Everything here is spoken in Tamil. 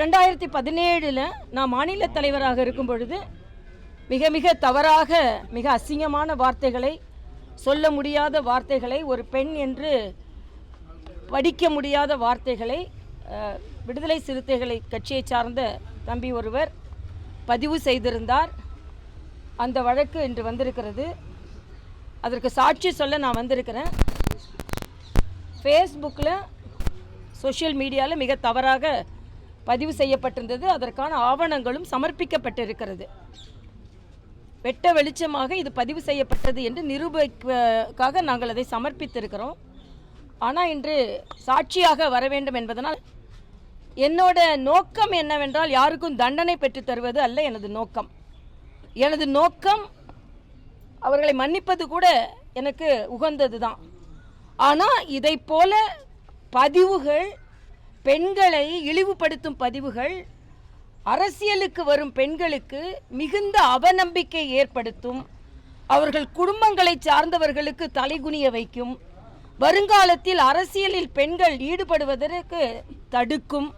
ரெண்டாயிரத்தி பதினேழில் நான் மாநில தலைவராக இருக்கும் பொழுது மிக மிக தவறாக மிக அசிங்கமான வார்த்தைகளை சொல்ல முடியாத வார்த்தைகளை ஒரு பெண் என்று படிக்க முடியாத வார்த்தைகளை விடுதலை சிறுத்தைகளை கட்சியை சார்ந்த தம்பி ஒருவர் பதிவு செய்திருந்தார். அந்த வழக்கு இன்று வந்திருக்கிறது. அதற்கு சாட்சி சொல்ல நான் வந்திருக்கிறேன். ஃபேஸ்புக்கில் சோஷியல் மீடியாவில் மிக தவறாக பதிவு செய்யப்பட்டிருந்தது. அதற்கான ஆவணங்களும் சமர்ப்பிக்கப்பட்டிருக்கிறது. வெட்ட வெளிச்சமாக இது பதிவு செய்யப்பட்டது என்று நிரூபிக்காக நாங்கள் அதை சமர்ப்பித்திருக்கிறோம். ஆனால் இன்று சாட்சியாக வர வேண்டும் என்பதனால் என்னோட நோக்கம் என்னவென்றால் யாருக்கும் தண்டனை பெற்று தருவது அல்ல எனது நோக்கம். எனது நோக்கம் அவர்களை மன்னிப்பது கூட எனக்கு உகந்தது தான் ஆனால் இதை போல பதிவுகள் பெண்களை இழிவுபடுத்தும் பதிவுகள் அரசியலுக்கு வரும் பெண்களுக்கு மிகுந்த அவநம்பிக்கை ஏற்படுத்தும். அவர்கள் குடும்பங்களை சார்ந்தவர்களுக்கு தலைகுனிய வைக்கும். வருங்காலத்தில் அரசியலில் பெண்கள் ஈடுபடுவதற்கு தடுக்கும்.